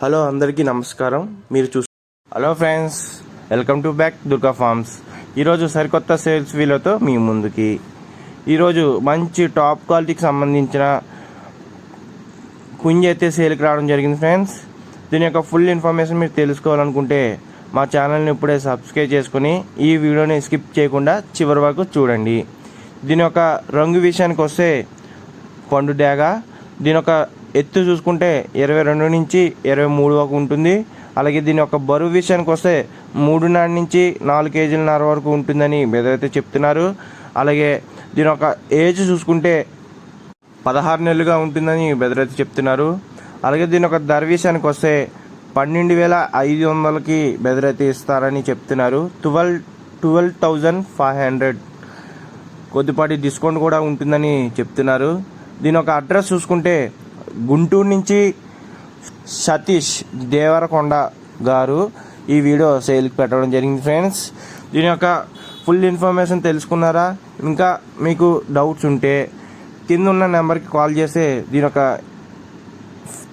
Hello అందరికీ నమస్కారం. మీరు చూ hello friends welcome to back Durga farms. ఈరోజు సరికొత్త సేల్స్ వీలతో మీ ముందుకి. ఈరోజు మంచి టాప్ క్వాలిటీకి సంబంధించిన పుంజి అయితే సేల్కి రావడం జరిగింది ఫ్రెండ్స్. దీని యొక్క ఫుల్ ఇన్ఫర్మేషన్ మీరు తెలుసుకోవాలనుకుంటే మా ఛానల్ని ఇప్పుడే సబ్స్క్రైబ్ చేసుకుని ఈ వీడియోని స్కిప్ చేయకుండా చివరి వరకు చూడండి. దీని యొక్క రంగు విషయానికి వస్తే పండు డ్యాగా దీని యొక్క ఎత్తు చూసుకుంటే ఇరవై రెండు నుంచి ఇరవై మూడు వరకు ఉంటుంది. అలాగే దీని యొక్క బరువు విషయానికి వస్తే మూడున్నర నుంచి నాలుగు కేజీలన్నర వరకు ఉంటుందని మీరైతే చెప్తున్నారు. అలాగే దీని యొక్క ఏజ్ చూసుకుంటే పదహారు నెలలుగా ఉంటుందని బెదరైతే చెప్తున్నారు. అలాగే దీని యొక్క ధర విషయానికి వస్తే పన్నెండు వేల ఐదు వందలకి బెదరైతే ఇస్తారని చెప్తున్నారు. Twelve twelve thousand five hundred కొద్దిపాటి డిస్కౌంట్ కూడా ఉంటుందని చెప్తున్నారు. దీని ఒక అడ్రస్ చూసుకుంటే గుంటూరు నుంచి సతీష్ దేవరకొండ గారు ఈ వీడియో సేల్కి పెట్టడం జరిగింది ఫ్రెండ్స్. దీని యొక్క ఫుల్ ఇన్ఫర్మేషన్ తెలుసుకున్నారా? ఇంకా మీకు డౌట్స్ ఉంటే కింద ఉన్న నెంబర్కి కాల్ చేస్తే దీని యొక్క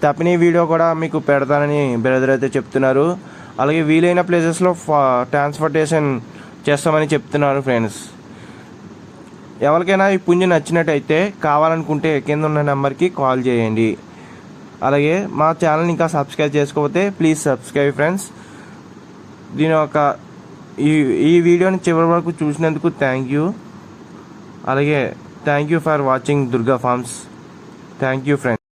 తప్పని వీడియో కూడా మీకు పెడతానని బ్రదర్ అయితే చెప్తున్నారు. అలాగే వీలైన ప్లేసెస్లో ట్రాన్స్పోర్టేషన్ చేస్తామని చెప్తున్నారు ఫ్రెండ్స్. ఎవరికైనా ఈ పుంజు నచ్చినట్టయితే కావాలనుకుంటే కింద ఉన్న నెంబర్కి కాల్ చేయండి. అలాగే మా ఛానల్ ఇంకా సబ్స్క్రైబ్ చేసుకోకపోతే ప్లీజ్ సబ్స్క్రైబ్ ఫ్రెండ్స్. దీని యొక్క ఈ ఈ వీడియోని చివరి వరకు చూసినందుకు థ్యాంక్ యూ. అలాగే thank you for watching Durga farms. Thank you friends.